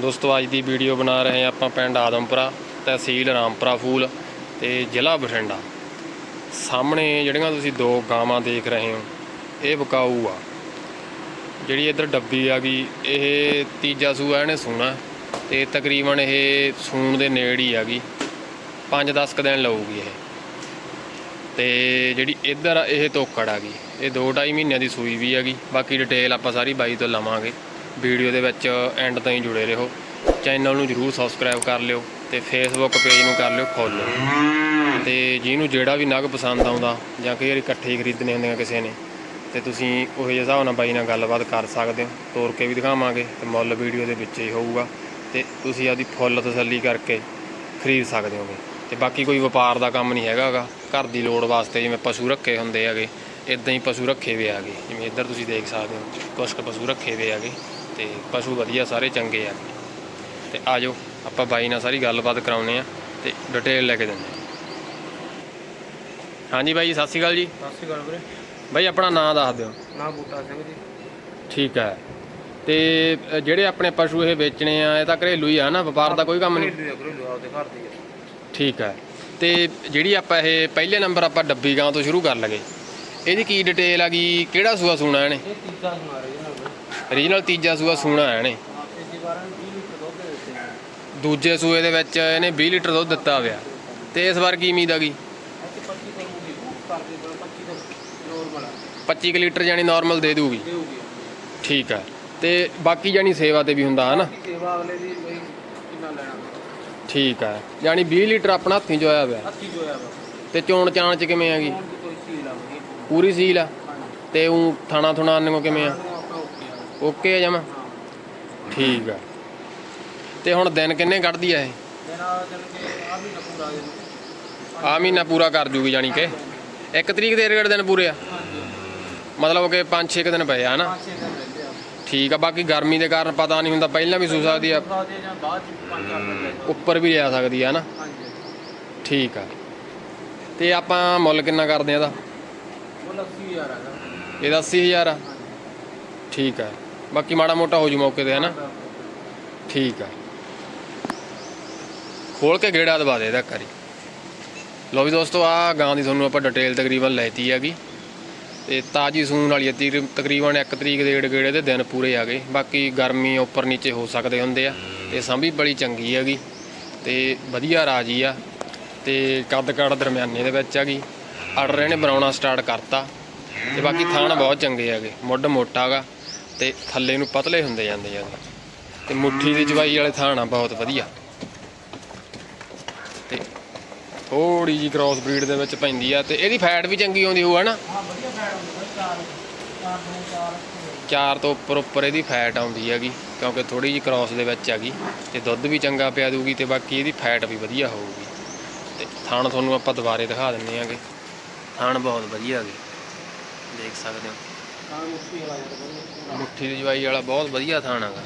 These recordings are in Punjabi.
ਦੋਸਤੋ, ਅੱਜ ਦੀ ਵੀਡੀਓ ਬਣਾ ਰਹੇ ਹਾਂ ਆਪਾਂ ਪਿੰਡ ਆਦਮਪੁਰਾ, ਤਹਿਸੀਲ ਰਾਮਪੁਰਾ ਫੂਲ ਤੇ ਜ਼ਿਲ੍ਹਾ ਬਠਿੰਡਾ। ਸਾਹਮਣੇ ਜਿਹੜੀਆਂ ਤੁਸੀਂ ਦੋ ਗਾਵਾਂ ਦੇਖ ਰਹੇ ਹੋ, ਇਹ ਬਕਾਊ ਆ। ਜਿਹੜੀ ਇੱਧਰ ਡੱਬੀ ਆ ਗਈ, ਇਹ ਤੀਜਾ ਸੂਆ ਇਹਨੇ ਸੂਣਾ ਤੇ ਤਕਰੀਬਨ ਇਹ ਸੂਣ ਦੇ ਨੇੜੇ ਹੀ ਆ ਗਈ। 5-10 ਕੁ ਦਿਨ ਲਊਗੀ ਇਹ। ਤੇ ਜਿਹੜੀ ਇੱਧਰ ਆ, ਇਹ ਤੋਕੜ ਆ ਗਈ। ਇਹ 2.5 ਮਹੀਨਿਆਂ ਦੀ ਸੂਈ ਵੀ ਹੈਗੀ ਬਾਕੀ ਡਿਟੇਲ ਆਪਾਂ ਸਾਰੀ ਬਾਈ ਤੋਂ ਲਵਾਂਗੇ। ਵੀਡੀਓ ਦੇ ਵਿੱਚ ਐਂਡ ਤਾਈਂ ਜੁੜੇ ਰਹੋ। ਚੈਨਲ ਨੂੰ ਜਰੂਰ ਸਬਸਕ੍ਰਾਈਬ ਕਰ ਲਿਓ ਤੇ ਫੇਸਬੁੱਕ ਪੇਜ ਨੂੰ ਕਰ ਲਿਓ ਫੋਲੋ ਤੇ ਜਿਹਨੂੰ ਜਿਹੜਾ ਵੀ ਨਗ ਪਸੰਦ ਆਉਂਦਾ ਜਾਂ ਕਈ ਵਾਰੀ ਇਕੱਠੇ ਹੀ ਖਰੀਦਣੇ ਹੁੰਦੇ ਆ ਕਿਸੇ ਨੇ, ਤੇ ਤੁਸੀਂ ਉਹੋ ਜਿਹੇ ਹਿਸਾਬ ਨਾਲ ਬਾਈ ਨਾਲ ਗੱਲਬਾਤ ਕਰ ਸਕਦੇ ਹੋ। ਤੋਰ ਕੇ ਵੀ ਦਿਖਾਵਾਂਗੇ ਤੇ ਮੁੱਲ ਵੀਡੀਓ ਦੇ ਵਿੱਚ ਹੀ ਹੋਊਗਾ ਤੇ ਤੁਸੀਂ ਆਪਦੀ ਫੁੱਲ ਤਸੱਲੀ ਕਰਕੇ ਖਰੀਦ ਸਕਦੇ ਹੋਗੇ। ਤੇ ਬਾਕੀ ਕੋਈ ਵਪਾਰ ਦਾ ਕੰਮ ਨਹੀਂ ਹੈਗਾਗਾ ਘਰ ਦੀ ਲੋੜ ਵਾਸਤੇ ਜਿਵੇਂ ਪਸ਼ੂ ਰੱਖੇ ਹੁੰਦੇ ਹੈਗੇ ਇਦਾਂ ਹੀ ਪਸ਼ੂ ਰੱਖੇ ਵੇ ਆਗੇ ਜਿਵੇਂ ਇੱਧਰ ਤੁਸੀਂ ਦੇਖ ਸਕਦੇ ਹੋ, ਕੁਛ ਕੁ ਪਸ਼ੂ ਰੱਖੇ ਵੇ ਆਗੇ ਤੇ ਪਸ਼ੂ ਵਧੀਆ ਸਾਰੇ ਚੰਗੇ ਆ। ਤੇ ਆਜੋ ਆਪਾਂ ਬਾਈ ਨਾਲ ਸਾਰੀ ਗੱਲਬਾਤ ਕਰਾਉਨੇ ਆ ਤੇ ਡਿਟੇਲ ਲੈ ਕੇ ਦਿੰਦੇ ਹਾਂਜੀ ਬਾਈ ਜੀ, ਸਤਿ ਸ਼੍ਰੀ ਅਕਾਲ ਜੀ। ਸਤਿ ਸ਼੍ਰੀ ਅਕਾਲ ਵੀਰੇ। ਬਾਈ ਆਪਣਾ ਨਾਮ ਦੱਸ ਦਿਓ। ਨਾ ਬੂਟਾ ਸਿੰਘ ਜੀ। ਠੀਕ ਹੈ ਤੇ ਅ, ਜਿਹੜੇ ਆਪਣੇ ਪਸ਼ੂ ਇਹ ਵੇਚਣੇ ਆ ਇਹ ਤਾਂ ਘਰੇਲੂ ਹੀ ਆ ਨਾ ਵਪਾਰ ਦਾ ਕੋਈ ਕੰਮ ਨਹੀਂ? ਆਪਦੇ ਘਰ ਦੀ। ਠੀਕ ਹੈ ਤੇ ਜਿਹੜੀ ਆਪਾਂ ਇਹ ਪਹਿਲੇ ਨੰਬਰ ਆਪਾਂ ਡੱਬੀ ਗਾਂ ਤੋਂ ਸ਼ੁਰੂ ਕਰ ਲਗੇ। ਇਹਦੀ ਕੀ ਡਿਟੇਲ ਆ ਗਈ ਕਿਹੜਾ ਸੂਆ ਸੂਣਾ ਇਹਨੇ? ਇਹ ਤੀਜਾ ਸੁਣਾ ਰਹੀ ਨਾ ਰੀਜਨਲ ਤੀਜਾ ਸੂਆ ਸੂਣਾ ਹੈ ਇਹਨੇ ਦੂਜੇ ਸੂਏ ਦੇ ਵਿੱਚ ਇਹਨੇ 20 ਲੀਟਰ ਦੁੱਧ ਦਿੱਤਾ ਹੋਇਆ। ਤੇ ਇਸ ਵਾਰ ਕੀ ਉਮੀਦ ਆ ਗਈ? ਇੱਥੇ 25 ਕਰੂਗੀ ਕਰਦੇ ਬਲ 25 ਤੋਂ ਨੋਰਮਲ ਆ 25 ਕੁ ਲੀਟਰ ਜਾਨੀ ਨਾਰਮਲ ਦੇ ਦੂਗੀ ਠੀਕ ਹੈ ਤੇ ਬਾਕੀ ਜਾਨੀ ਸੇਵਾ ਤੇ ਵੀ ਹੁੰਦਾ ਹੈ ਨਾ ਸੇਵਾ ਅਗਲੇ ਦੀ ਕਿੰਨਾ ਲੈਣਾ ਠੀਕ ਹੈ ਜਾਨੀ 20 ਲੀਟਰ ਆਪਣਾ ਹੱਥੀਂ ਜੋ ਹੋਇਆ ਹੱਥੀ ਜੋਇਆ ਵਾ ਤੇ ਚੋਣ ਚਾਣ ਚ ਕਿਵੇਂ ਆ ਬਈ ਪੂਰੀ ਸੀਲ ਆ। ਹਾਂਜੀ ਤੇ ਉਹ ਥਾਣਾ ਥੁਣਾ ਨੂੰ ਕਿਵੇਂ ਆ? ਓਕੇ ਆ ਜਮਾ। ਠੀਕ ਆ। ਤੇ ਹੁਣ ਦਿਨ ਕਿੰਨੇ ਕੱਢਦੀ ਆ ਇਹ? ਜਨ ਕੇ ਆ ਵੀ ਨਾ ਪੂਰਾ ਦੇ ਦਿਓ। ਆ ਮਹੀਨਾ ਪੂਰਾ ਕਰ ਜੂਗੀ ਜਾਨੀ ਕਿ। ਇੱਕ ਤਰੀਕ ਦੇ ਰੇੜ ਦਿਨ ਪੂਰੇ ਆ? ਹਾਂਜੀ ਮਤਲਬ ਕਿ 5-6 ਦਿਨ ਪਏ ਆ ਹਨਾ? ਦਿਨ ਆ। ਠੀਕ ਆ ਬਾਕੀ ਗਰਮੀ ਦੇ ਕਾਰਨ ਪਤਾ ਨਹੀਂ ਹੁੰਦਾ ਪਹਿਲਾਂ ਵੀ ਸੂ ਸਕਦੀ ਆ। ਦਿਨ। ਉੱਪਰ ਵੀ ਜਾ ਸਕਦੀ ਆ ਹਨਾ? ਹਾਂਜੀ ਠੀਕ ਆ। ਤੇ ਆਪਾਂ ਮੁੱਲ ਕਿੰਨਾ ਕਰਦੇ ਆ ਇਹਦਾ? ਉਹ 80000 ਹੈਗਾ ਇਹਦਾ। 80000 ਆ। ਠੀਕ ਆ। ਬਾਕੀ ਮਾੜਾ ਮੋਟਾ ਹੋ ਜੂ ਮੌਕੇ ਤੇ ਹਨਾ ਠੀਕ ਆ। ਖੋਲ ਕੇ ਗੇੜਾ ਦਵਾ ਦੇ ਇਹਦਾ ਕਰੀ ਲੋ ਵੀ ਦੋਸਤੋ ਆ ਗਾਂ ਦੀ ਤੁਹਾਨੂੰ ਆਪਾਂ ਡਿਟੇਲ ਤਕਰੀਬਨ ਲੈਤੀ ਹੈਗੀ। ਤੇ ਤਾਜੀ ਸੂਣ ਵਾਲੀ ਹੈ ਤਕਰੀਬਨ 1 ਤਰੀਕ ਦੇ ਗੇੜੇ ਗੇੜੇ ਦੇ ਦਿਨ ਪੂਰੇ ਆ ਗਏ। ਬਾਕੀ ਗਰਮੀ ਉੱਪਰ ਨੀਚੇ ਹੋ ਸਕਦੇ ਹੁੰਦੇ ਆ। ਤੇ ਸੰਭੀ ਬੜੀ ਚੰਗੀ ਹੈਗੀ। ਤੇ ਵਧੀਆ ਰਾਜੀ ਆ। ਤੇ ਕੱਦ ਕਾਠ ਦਰਮਿਆਨੇ ਦੇ ਵਿੱਚ ਹੈਗੀ। ਆਰਡਰ ਇਹਨੇ ਬਣਾਉਣਾ ਸਟਾਰਟ ਕਰਤਾ। ਤੇ ਬਾਕੀ ਥਾਣ ਬਹੁਤ ਚੰਗੇ ਹੈਗੇ। ਮੁੱਢ ਮੋਟਾ ਗਾ। ਤੇ ਥੱਲੇ ਨੂੰ ਪਤਲੇ ਹੁੰਦੇ ਜਾਂਦੇ ਆ। ਤੇ ਮੁੱਠੀ ਦੀ ਜਵਾਈ ਵਾਲੇ ਥਾਣ ਬਹੁਤ ਵਧੀਆ। ਤੇ ਥੋੜੀ ਜੀ ਕ੍ਰਾਸ ਬਰੀਡ ਦੇ ਵਿੱਚ ਪੈਂਦੀ ਆ ਤੇ ਇਹਦੀ ਫੈਟ ਵੀ ਚੰਗੀ ਆਉਂਦੀ ਹੋਊ ਹਨਾ? ਹਾਂ ਵਧੀਆ ਫੈਟ ਹੁੰਦਾ ਚਾਰ ਤੋਂ ਉੱਪਰ ਉੱਪਰ ਇਹਦੀ ਫੈਟ ਆਉਂਦੀ ਹੈਗੀ ਕਿਉਂਕਿ ਥੋੜੀ ਜੀ ਕ੍ਰਾਸ ਦੇ ਵਿੱਚ ਹੈਗੀ। ਤੇ ਦੁੱਧ ਵੀ ਚੰਗਾ ਪਿਆ ਦੂਗੀ ਤੇ ਬਾਕੀ ਇਹਦੀ ਫੈਟ ਵੀ ਵਧੀਆ ਹੋਊਗੀ। ਤੇ ਥਾਣ ਤੁਹਾਨੂੰ ਆਪਾਂ ਦੁਬਾਰੇ ਦਿਖਾ ਦਿੰਨੇ ਆਂਗੇ। ਥਾਣ ਬਹੁਤ ਵਧੀਆ ਹੈਗੇ। ਦੇਖ ਸਕਦੇ ਹੋ। ਮੁੱਠੀ ਦੀ ਜਵਾਈ ਵਾਲਾ ਬਹੁਤ ਵਧੀਆ ਥਾਣ ਹੈਗਾ।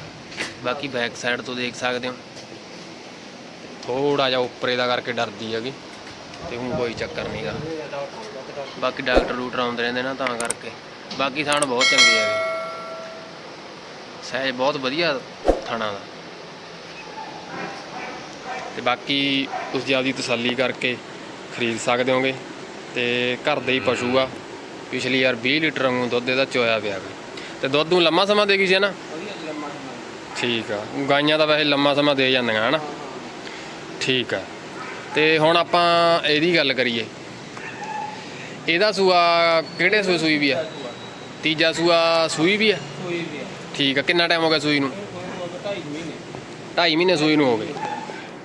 ਬਾਕੀ ਬੈਕ ਸਾਈਡ ਤੋਂ ਦੇਖ ਸਕਦੇ ਹੋ। ਥੋੜਾ ਜਿਹਾ ਉੱਪਰੇ ਦਾ ਕਰਕੇ ਡਰਦੀ ਹੈਗੀ, ਤੇ ਹੁਣ ਕੋਈ ਚੱਕਰ ਨਹੀਂਗਾ ਬਾਕੀ ਡਾਕਟਰ ਰੂਟਰ ਆਉਂਦੇ ਰਹਿੰਦੇ ਨਾ ਤਾਂ ਕਰਕੇ। ਬਾਕੀ ਥਾਣ ਬਹੁਤ ਚੰਗੇ ਹੈਗੇ। ਸਹਿਜ ਬਹੁਤ ਵਧੀਆ ਥਾਣਾ ਦਾ। ਤੇ ਬਾਕੀ ਤੁਸੀਂ ਆਪਦੀ ਤਸੱਲੀ ਕਰਕੇ ਖਰੀਦ ਸਕਦੇ ਹੋਗੇ, ਤੇ ਘਰ ਦੇ ਹੀ ਪਸ਼ੂ ਆ। ਪਿਛਲੀ ਯਾਰ 20 ਲੀਟਰ ਵਾਂਗੂ ਦੁੱਧ ਇਹਦਾ ਚੋਇਆ ਪਿਆ ਗਾ ਤੇ ਦੁੱਧ ਨੂੰ ਲੰਮਾ ਸਮਾਂ ਦੇ ਗਈ ਸੀ ਨਾ? ਵਧੀਆ ਜੀ ਸਮਾਂ ਠੀਕ ਆ। ਗਾਈਆਂ ਤਾਂ ਵੈਸੇ ਲੰਮਾ ਸਮਾਂ ਦੇ ਜਾਂਦੀਆਂ ਹਨਾ? ਠੀਕ ਆ। ਤੇ ਹੁਣ ਆਪਾਂ ਇਹਦੀ ਗੱਲ ਕਰੀਏ। ਇਹਦਾ ਸੂਆ ਕਿਹੜੇ ਸੂਏ ਸੂਈ ਵੀ ਆ? ਤੀਜਾ ਸੂਆ। ਸੂਈ ਵੀ ਆ? ਵੀ ਠੀਕ ਆ। ਕਿੰਨਾ ਟਾਈਮ ਹੋ ਗਿਆ ਸੂਈ ਨੂੰ? ਨੂੰ ਢਾਈ ਮਹੀਨੇ। 2.5 ਮਹੀਨੇ ਸੂਈ ਨੂੰ ਹੋ ਗਏ।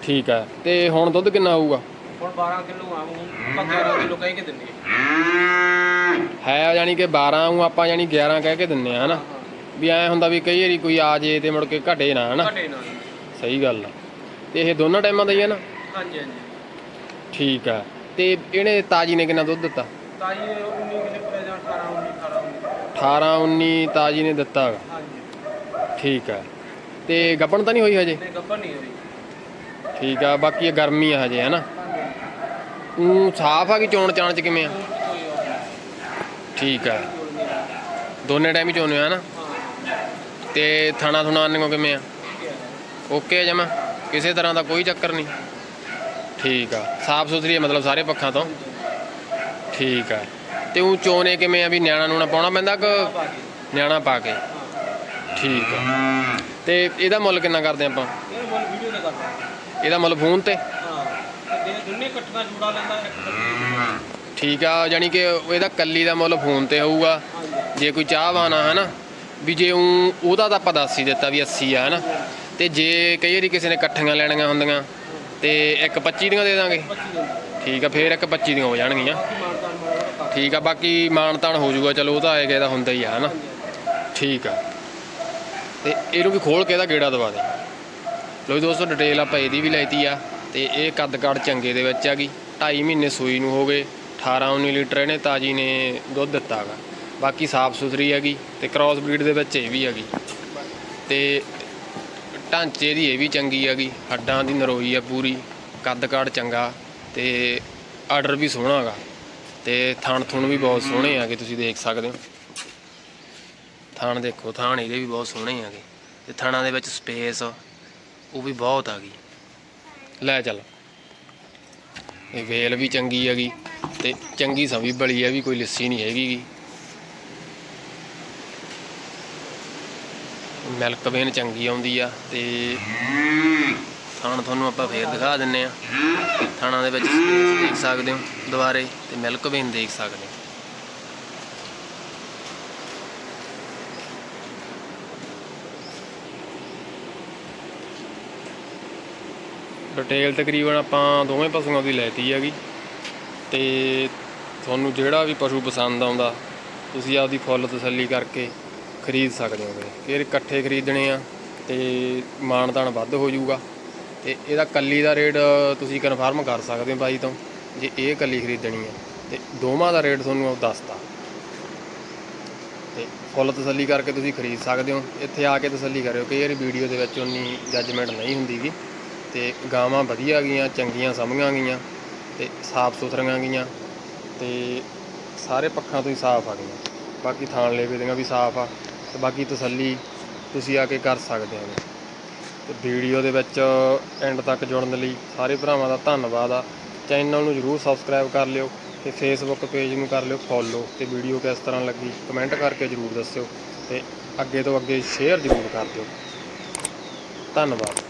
ਠੀਕ ਆ। ਤੇ ਹੁਣ ਦੁੱਧ ਕਿੰਨਾ ਆਊਗਾ ਹੁਣ 12 ਕਿਲੋ ਆਪਾਂ 11 ਕਿਲੋ ਕਹਿ ਕੇ ਦਿੰਦੇ ਹਾਂ ਹੈ ਯਾਨੀ ਕਿ 12 ਨੂੰ ਆਪਾਂ ਯਾਨੀ 11 ਕਹਿ ਕੇ ਦਿੰਨੇ ਆ ਹਨਾ? ਵੀ ਐ ਹੁੰਦਾ ਵੀ ਕਈ ਵਾਰੀ ਕੋਈ ਆ ਜੇ ਤੇ ਮੁੜ ਕੇ ਘਟੇ ਨਾ ਹਨਾ? ਘਟੇ ਸਹੀ ਗੱਲ ਆ। ਤੇ ਇਹ ਦੋਨਾਂ ਟਾਈਮਾਂ ਦਾ ਹੀ ਆ ਨਾ? ਹਾਂਜੀ ਹਾਂਜੀ। ਠੀਕ ਆ। ਤੇ ਇਹਨੇ ਤਾਜੀ ਨੇ ਕਿੰਨਾ ਦੁੱਧ ਦਿੱਤਾ? ਤਾਈ 19 ਕਿਲੋ ਜਾਂ 18 19 18 18 19 ਤਾਜੀ ਨੇ ਦਿੱਤਾ ਹਾਂਜੀ। ਠੀਕ ਆ। ਤੇ ਗੱਬਣ ਤਾਂ ਨਹੀਂ ਹੋਈ ਹਜੇ? ਤੇ ਗੱਬਰ ਨਹੀਂ ਹੋਈ। ਠੀਕ ਆ ਬਾਕੀ ਇਹ ਗਰਮੀ ਆ ਹਜੇ ਹਨਾ? ਉਹ ਸਾਫ਼ ਆ ਕਿ ਚੋਣ ਚਾਣ ਚ ਕਿਵੇਂ ਆ? ਨਹੀਂ ਠੀਕ ਆ। ਦੋਨੇ ਟਾਈਮ ਹੀ ਚੋਨੇ ਆ ਨਾ। ਤੇ ਥਾਣਾ ਥੁਣਾ ਆਨੇ ਕਿਵੇਂ ਆ? ਓਕੇ ਜਮਾ? ਕਿਸੇ ਤਰ੍ਹਾਂ ਦਾ ਕੋਈ ਚੱਕਰ ਨਹੀਂ। ਠੀਕ ਆ। ਸਾਫ਼ ਸੁਥਰੀ ਹੈ ਮਤਲਬ ਸਾਰੇ ਪੱਖਾਂ ਤੋਂ। ਠੀਕ ਆ। ਤੇ ਉਹ ਚੋਨੇ ਕਿਵੇਂ ਆ ਵੀ ਨਿਆਣਾ ਨੂਣਾ ਪਾਉਣਾ ਪੈਂਦਾ ਕਿ ਕੇ ਨਿਆਣਾ ਪਾ ਕੇ? ਠੀਕ ਆ। ਤੇ ਇਹਦਾ ਮੁੱਲ ਕਿੰਨਾ ਕਰਦੇ ਆਪਾਂ? ਇਹਦਾ ਮੁੱਲ ਫੋਨ ਤੇ? ਹਾਂ। ਦੋਨੇ ਇਕੱਠੀਆਂ ਜੋੜਾ ਲੈਂਦਾ ਇੱਕ ਠੀਕ ਆ, ਯਾਨੀ ਕਿ ਇਹਦਾ ਕੱਲੀ ਦਾ ਮੁੱਲ ਫੋਨ ਤੇ ਹੋਊਗਾ, ਜੇ ਕੋਈ ਚਾਹਵਾਨ ਹੈ ਨਾ ਵੀ ਜੇ ਉਹਦਾ ਤਾਂ ਆਪਾਂ ਦੱਸ ਹੀ ਦਿੱਤਾ ਵੀ 80 ਆ ਹੈ ਨਾ ਤੇ ਜੇ ਕਈ ਵਾਰੀ ਕਿਸੇ ਨੇ ਇਕੱਠੀਆਂ ਲੈਣੀਆਂ ਹੁੰਦੀਆਂ, ਤੇ ਇੱਕ 25 ਦੀਆਂ ਦੇ ਦਾਂਗੇ। ਠੀਕ ਆ, ਫੇਰ ਇੱਕ 25 ਦੀਆਂ ਹੋ ਜਾਣਗੀਆਂ। ਠੀਕ ਆ, ਬਾਕੀ ਮਾਨਤਾਨ ਹੋ ਜਾਊਗਾ, ਚਲੋ, ਉਹ ਤਾਂ ਆਏਗਾ, ਇਹਦਾ ਹੁੰਦਾ ਹੀ ਆ, ਹਨਾ? ਠੀਕ ਆ। ਤੇ ਇਹਨੂੰ ਵੀ ਖੋਲ ਕੇ ਇਹਦਾ ਗੇੜਾ ਦਵਾ ਦੇ। ਲੋ ਜੀ ਦੋਸਤੋ, ਡਿਟੇਲ ਆਪਾਂ ਇਹਦੀ ਵੀ ਲੈਤੀ ਆ, ਤੇ ਇਹ ਕੱਦ ਕਾਠ ਚੰਗੇ ਦੇ ਵਿੱਚ ਆ ਗਈ। 2.5 ਮਹੀਨੇ ਸੂਈ ਨੂੰ ਹੋ ਗਏ। 18 19 ਲੀਟਰ ਇਹਨੇ ਤਾਜੀ ਨੇ ਦੁੱਧ ਦਿੱਤਾ ਹੈਗਾ ਬਾਕੀ ਸਾਫ਼ ਸੁਥਰੀ ਹੈਗੀ ਤੇ ਕ੍ਰਾਸ ਬਰੀਡ ਦੇ ਵਿੱਚ ਇਹ ਵੀ ਹੈਗੀ। ਤੇ ਢਾਂਚੇ ਦੀ ਇਹ ਵੀ ਚੰਗੀ ਹੈਗੀ, ਹੱਡਾਂ ਦੀ ਨਰੋਈ ਆ ਪੂਰੀ ਕੱਦ ਕਾੜ ਚੰਗਾ ਤੇ ਆਰਡਰ ਵੀ ਸੋਹਣਾ ਹੈਗਾ ਤੇ ਥਣ ਥੁਣ ਵੀ ਬਹੁਤ ਸੋਹਣੇ ਹੈਗੇ, ਤੁਸੀਂ ਦੇਖ ਸਕਦੇ ਹੋ। ਥਣ ਦੇਖੋ, ਥਣ ਇਹਦੇ ਵੀ ਬਹੁਤ ਸੋਹਣੇ ਹੈਗੇ। ਤੇ ਥਣਾਂ ਦੇ ਵਿੱਚ ਸਪੇਸ ਉਹ ਵੀ ਬਹੁਤ ਆ ਗਈ ਲੈ ਚੱਲ। ਇਹ ਵੇਲ ਵੀ ਚੰਗੀ ਹੈਗੀ। ਤੇ ਚੰਗੀ ਸਵੀ ਬਲੀ ਹੈ ਵੀ ਕੋਈ ਲੱਸੀ ਨਹੀਂ ਹੈਗੀ ਗੀ। ਮਿਲਕ ਵੇਨ ਚੰਗੀ ਆਉਂਦੀ ਆ ਤੇ ਥਣ ਤੁਹਾਨੂੰ ਆਪਾਂ ਫੇਰ ਦਿਖਾ ਦਿੰਨੇ ਆ। ਥਾਣਾ ਦੇ ਵਿੱਚ ਸਪੇਸ ਦੇਖ ਸਕਦੇ ਹੋ, ਦੁਬਾਰੇ ਤੇ ਮਿਲਕ ਵੇਨ ਦੇਖ ਸਕਦੇ ਹੋ। ਡਿਟੇਲ ਤਕਰੀਬਨ ਆਪਾਂ ਦੋਵੇਂ ਪਸ਼ੂਆਂ ਦੀ ਲੈਤੀ ਹੈਗੀ। ਤੇ ਤੁਹਾਨੂੰ ਜਿਹੜਾ ਵੀ ਪਸ਼ੂ ਪਸੰਦ ਆਉਂਦਾ, ਤੁਸੀਂ ਆਪਦੀ ਫੁੱਲ ਤਸੱਲੀ ਕਰਕੇ ਖਰੀਦ ਸਕਦੇ ਹੋ ਫਿਰ ਇਕੱਠੇ ਖਰੀਦਣੇ ਆ ਤੇ ਮਾਨਦਾਨ ਵੱਧ ਹੋ ਜਾਊਗਾ। ਤੇ ਇਹਦਾ ਕੱਲੀ ਦਾ ਰੇਟ ਤੁਸੀਂ ਕਨਫਰਮ ਕਰ ਸਕਦੇ ਹੋ ਬਾਈ ਤੋਂ ਜੇ ਇਹ ਕੱਲੀ ਖਰੀਦਣੀ ਹੈ ਤੇ ਦੋਵਾਂ ਦਾ ਰੇਟ ਤੁਹਾਨੂੰ ਉਹ ਦੱਸਤਾ। ਤੇ ਫੁੱਲ ਤਸੱਲੀ ਕਰਕੇ ਤੁਸੀਂ ਖਰੀਦ ਸਕਦੇ ਹੋ। ਇੱਥੇ ਆ ਕੇ ਤਸੱਲੀ ਕਰਿਓ ਕਈ ਵਾਰੀ ਵੀਡੀਓ ਦੇ ਵਿੱਚ ਉਨੀ ਜੱਜਮੈਂਟ ਨਹੀਂ ਹੁੰਦੀਗੀ ਤੇ ਗਾਵਾਂ ਵਧੀਆ ਗਈਆਂ, ਚੰਗੀਆਂ ਸਮਝੀਆਂ ਗਈਆਂ। ਤੇ ਸਾਫ਼ ਸੁਥਰੀਆਂ ਗਈਆਂ ਤੇ ਸਾਰੇ ਪੱਖਾਂ ਤੋਂ ਹੀ ਸਾਫ਼ ਆ ਗਈਆਂ। ਬਾਕੀ ਥਾਣ ਲੇਵੇ ਦੀਆਂ ਵੀ ਸਾਫ਼ ਆ ਤੇ ਬਾਕੀ ਤਸੱਲੀ ਤੁਸੀਂ ਆ ਕੇ ਕਰ ਸਕਦੇ ਹੋ। ਤੇ ਵੀਡੀਓ ਦੇ ਵਿੱਚ ਐਂਡ ਤੱਕ ਜੁੜਨ ਲਈ ਸਾਰੇ ਭਰਾਵਾਂ ਦਾ ਧੰਨਵਾਦ ਆ। ਚੈਨਲ ਨੂੰ ਜਰੂਰ ਸਬਸਕ੍ਰਾਈਬ ਕਰ ਲਿਓ ਤੇ ਫੇਸਬੁੱਕ ਪੇਜ ਨੂੰ ਕਰ ਲਿਓ ਫੋਲੋ ਤੇ ਵੀਡੀਓ ਕਿਸ ਤਰ੍ਹਾਂ ਲੱਗੀ ਕਮੈਂਟ ਕਰਕੇ ਜਰੂਰ ਦੱਸਿਓ ਤੇ ਅੱਗੇ ਤੋਂ ਅੱਗੇ ਸ਼ੇਅਰ ਜਰੂਰ ਕਰ ਦਿਓ। ਧੰਨਵਾਦ।